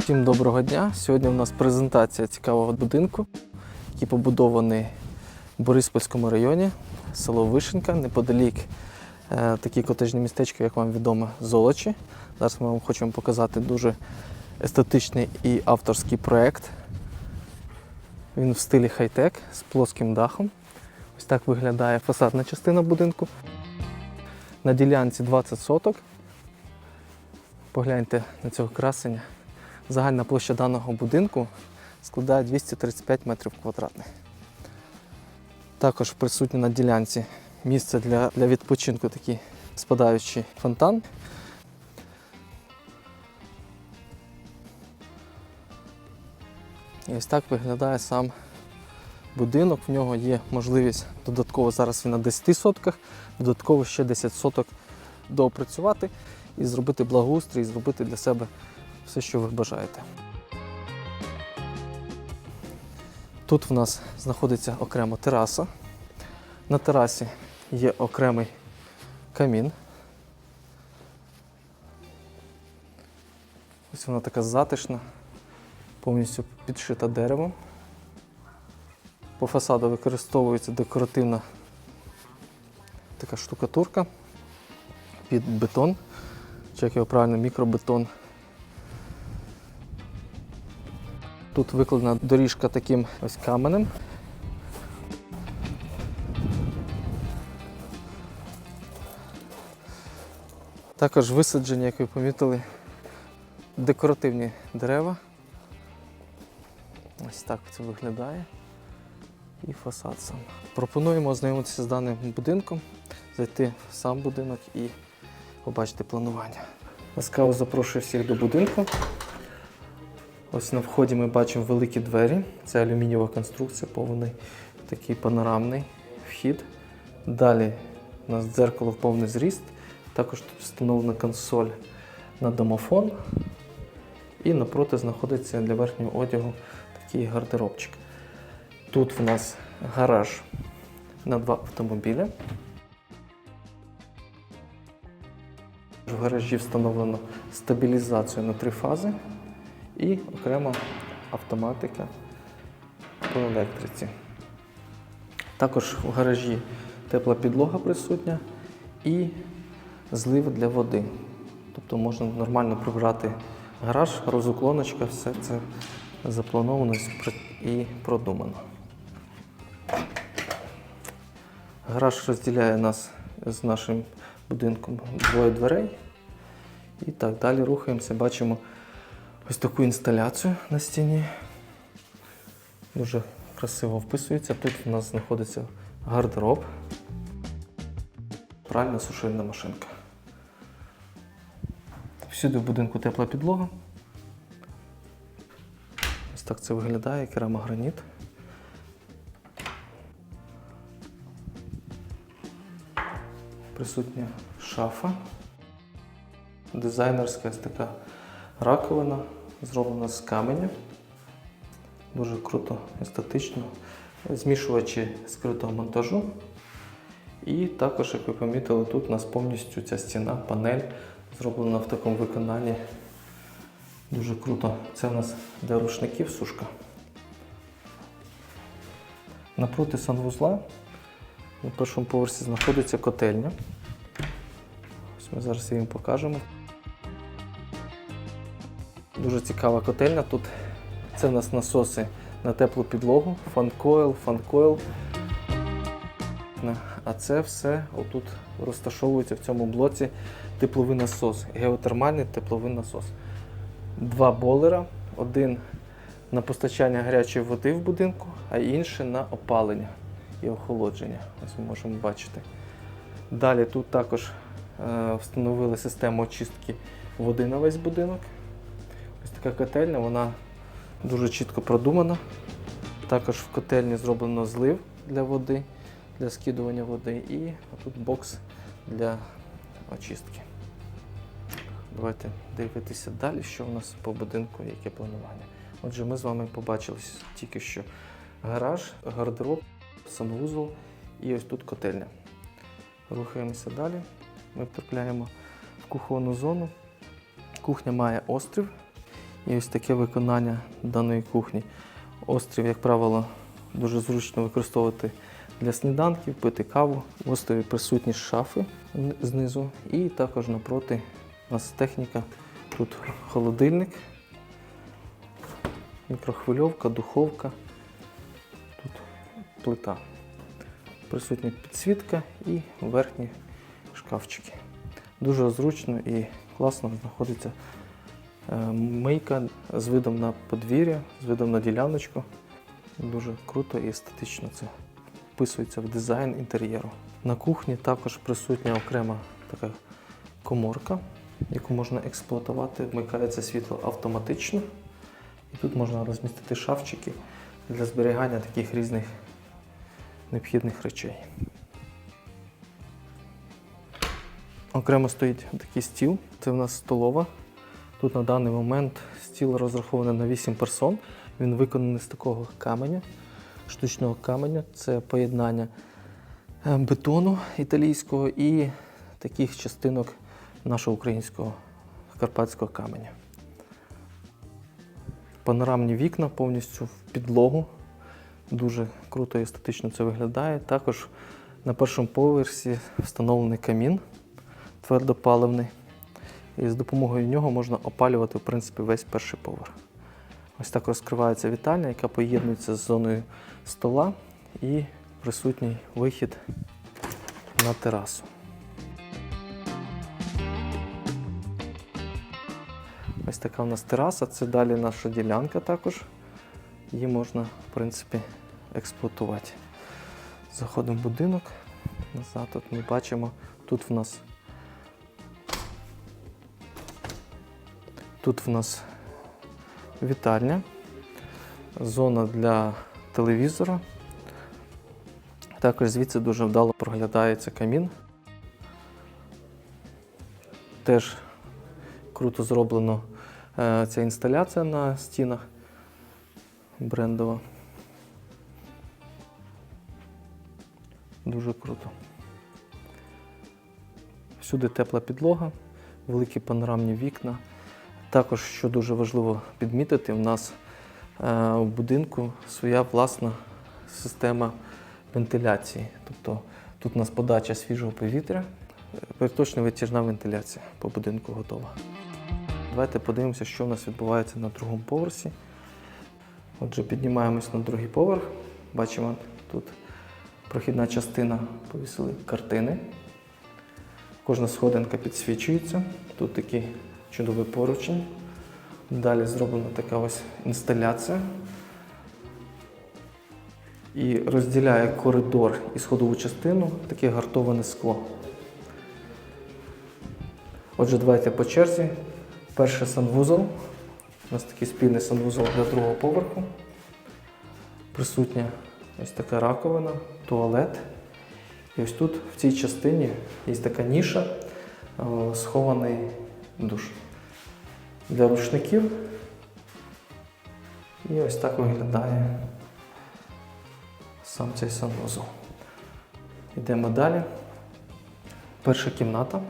Всім доброго дня. Сьогодні у нас презентація цікавого будинку, який побудований в Бориспільському районі, село Вишенька, неподалік е, такі котежні містечко, як вам відомо, Золочі. Зараз ми вам хочемо показати дуже естетичний і авторський проєкт. Він в стилі хай-тек з плоским дахом. Ось так виглядає фасадна частина будинку. На ділянці 20 соток. Погляньте на цього красення. Загальна площа даного будинку складає 235 метрів квадратних. Також присутній на ділянці місце для, для відпочинку, такий спадаючий фонтан. І ось так виглядає сам будинок. В нього є можливість додатково зараз він на 10 сотках, додатково ще 10 соток доопрацювати і зробити благоустрій, і зробити для себе все, що ви бажаєте. Тут в нас знаходиться окремо тераса. На терасі є окремий камін. Ось вона така затишна, повністю підшита деревом. По фасаду використовується декоративна така штукатурка під бетон, чи як його правильно, мікробетон. Тут викладена доріжка таким ось каменем. Також висаджені, як ви помітили, декоративні дерева. Ось так це виглядає. І фасад сам. Пропонуємо ознайомитися з даним будинком, зайти в сам будинок і побачити планування. Ласкаво запрошую всіх до будинку. Ось на вході ми бачимо великі двері. Це алюмінієва конструкція, повний такий панорамний вхід. Далі у нас дзеркало в повний зріст. Також тут встановлена консоль на домофон. І напроти знаходиться для верхнього одягу такий гардеробчик. Тут в нас гараж на два автомобіля. В гаражі встановлено стабілізацію на три фази і окремо автоматика по електриці. Також в гаражі тепла підлога присутня і злив для води. Тобто можна нормально прибрати гараж, розуклоночка, все це заплановано і продумано. Гараж розділяє нас з нашим будинком двоє дверей. І так далі рухаємося, бачимо ось таку інсталяцію на стіні. Дуже красиво вписується. Тут у нас знаходиться гардероб, пральна сушильна машинка. Всюди в будинку тепла підлога. Ось так це виглядає, керамограніт. Присутня шафа. Дизайнерська ось така раковина, зроблена з каменя. Дуже круто, естетично. Змішувачі скритого монтажу. І також, як ви помітили, тут у нас повністю ця стіна, панель зроблена в такому виконанні. Дуже круто. Це у нас для рушників сушка. Напроти санвузла на першому поверсі знаходиться котельня. Ось ми зараз її покажемо. Дуже цікава котельня. Тут це у нас насоси на теплу підлогу, фанкойл, фанкойл. А це все отут розташовується в цьому блоці тепловий насос, геотермальний тепловий насос. Два болера, один на постачання гарячої води в будинку, а інший на опалення і охолодження. Ось ми можемо бачити. Далі тут також е, встановили систему очистки води на весь будинок. Така котельня, вона дуже чітко продумана. Також в котельні зроблено злив для води, для скидування води і тут бокс для очистки. Давайте дивитися далі, що у нас по будинку, яке планування. Отже, ми з вами побачили тільки що гараж, гардероб, санвузол і ось тут котельня. Рухаємося далі. Ми потрапляємо в кухонну зону. Кухня має острів І ось таке виконання даної кухні. Острів, як правило, дуже зручно використовувати для сніданків, пити каву. В острові присутні шафи знизу, і також напроти у нас техніка. Тут холодильник, мікрохвильовка, духовка, тут плита. Присутня підсвітка і верхні шкафчики. Дуже зручно і класно знаходиться мийка з видом на подвір'я, з видом на діляночку. Дуже круто і естетично це вписується в дизайн інтер'єру. На кухні також присутня окрема така коморка, яку можна експлуатувати. Вмикається світло автоматично. І тут можна розмістити шафчики для зберігання таких різних необхідних речей. Окремо стоїть такий стіл. Це в нас столова. Тут на даний момент стіл розрахований на 8 персон. Він виконаний з такого каменю, штучного каменю. Це поєднання е, бетону італійського і таких частинок нашого українського карпатського каменя. Панорамні вікна повністю в підлогу. Дуже круто і естетично це виглядає. Також на першому поверсі встановлений камін твердопаливний. І з допомогою нього можна опалювати в принципі, весь перший поверх. Ось так розкривається вітальня, яка поєднується з зоною стола і присутній вихід на терасу. Ось така у нас тераса, це далі наша ділянка також. Її можна, в принципі, експлуатувати. Заходимо в будинок. Назад тут ми бачимо, тут в нас Тут в нас вітальня, зона для телевізора. Також звідси дуже вдало проглядається камін. Теж круто зроблено е, ця інсталяція на стінах брендова. Дуже круто. Всюди тепла підлога, великі панорамні вікна. Також, що дуже важливо підмітити, у нас е, в будинку своя власна система вентиляції. Тобто тут у нас подача свіжого повітря, е, переточна витяжна вентиляція по будинку готова. Давайте подивимося, що у нас відбувається на другому поверсі. Отже, піднімаємось на другий поверх. Бачимо, тут прохідна частина повісили картини. Кожна сходинка підсвічується. Тут такий чудовий поручень. Далі зроблена така ось інсталяція. І розділяє коридор і сходову частину таке гартоване скло. Отже, давайте по черзі. Перший санвузол. У нас такий спільний санвузол для другого поверху. Присутня ось така раковина, туалет. І ось тут, в цій частині, є така ніша, е, схований душ для рушників. І ось так виглядає сам цей санвузол. Йдемо далі. Перша кімната.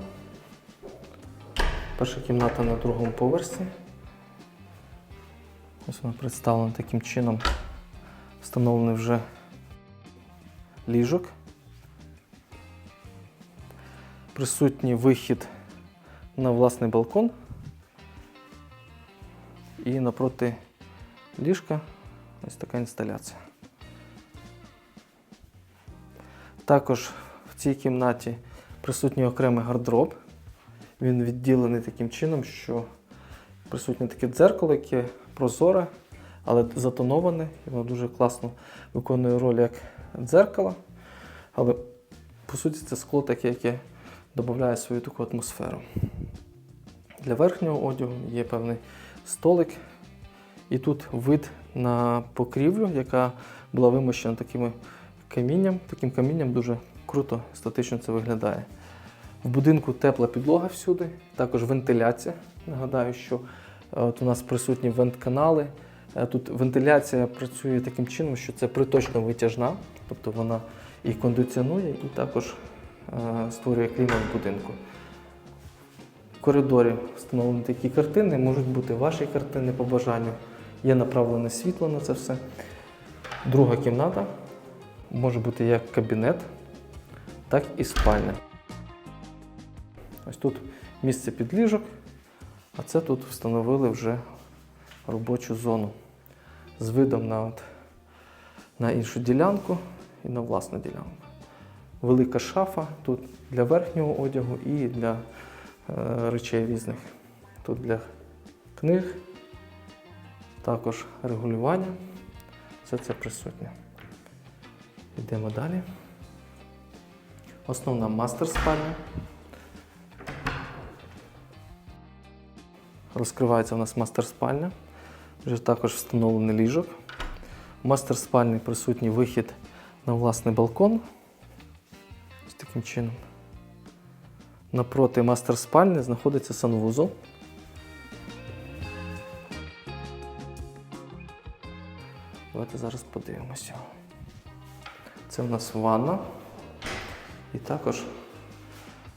Перша кімната на другому поверсі. Ось вона представлена таким чином. Встановлений вже ліжок. Присутній вихід на власний балкон. І напроти ліжка ось така інсталяція. Також в цій кімнаті присутній окремий гардероб. Він відділений таким чином, що присутнє таке дзеркало, яке прозоре, але затоноване. І воно дуже класно виконує роль як дзеркало. Але по суті це скло таке, яке додає свою таку атмосферу. Для верхнього одягу є певний столик. І тут вид на покрівлю, яка була вимощена таким камінням. Таким камінням дуже круто, естетично це виглядає. В будинку тепла підлога всюди, також вентиляція. Нагадаю, що е, от у нас присутні вент-канали. Е, Тут вентиляція працює таким чином, що це приточно витяжна, тобто вона і кондиціонує, і також е, створює клімат в будинку. В коридорі встановлені такі картини, можуть бути ваші картини по бажанню. Є направлене світло на це все. Друга кімната може бути як кабінет, так і спальня. Ось тут місце під ліжок, а це тут встановили вже робочу зону з видом на, от, на іншу ділянку і на власну ділянку. Велика шафа тут для верхнього одягу і для речей різних. Тут для книг, також регулювання. Все це присутнє. Йдемо далі. Основна мастер спальня. Розкривається у нас мастер спальня. Вже також встановлений ліжок. У мастер спальні присутній вихід на власний балкон. Ось таким чином. Напроти мастер спальні знаходиться санвузол. Давайте зараз подивимося. Це в нас ванна. І також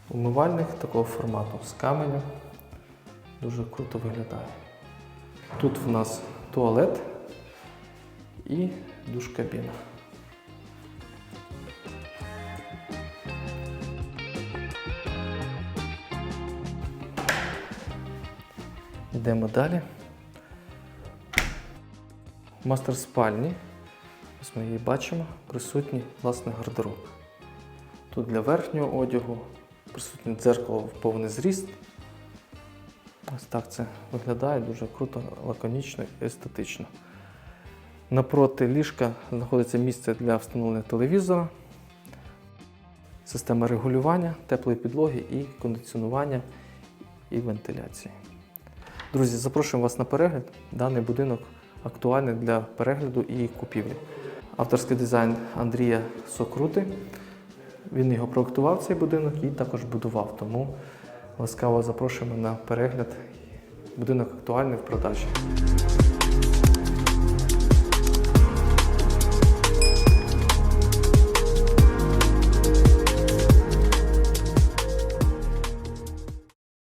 умивальник такого формату з каменю. Дуже круто виглядає. Тут в нас туалет і душ-кабіна. Йдемо далі. Мастер спальні, ось ми її бачимо, присутній власний гардероб. Тут для верхнього одягу присутнє дзеркало в повний зріст. Ось так це виглядає дуже круто, лаконічно і естетично. Напроти ліжка знаходиться місце для встановлення телевізора, система регулювання, теплої підлоги і кондиціонування і вентиляції. Друзі, запрошуємо вас на перегляд. Даний будинок актуальний для перегляду і купівлі. Авторський дизайн Андрія Сокрути. Він його проектував цей будинок і також будував. Тому ласкаво запрошуємо на перегляд. Будинок актуальний в продажі.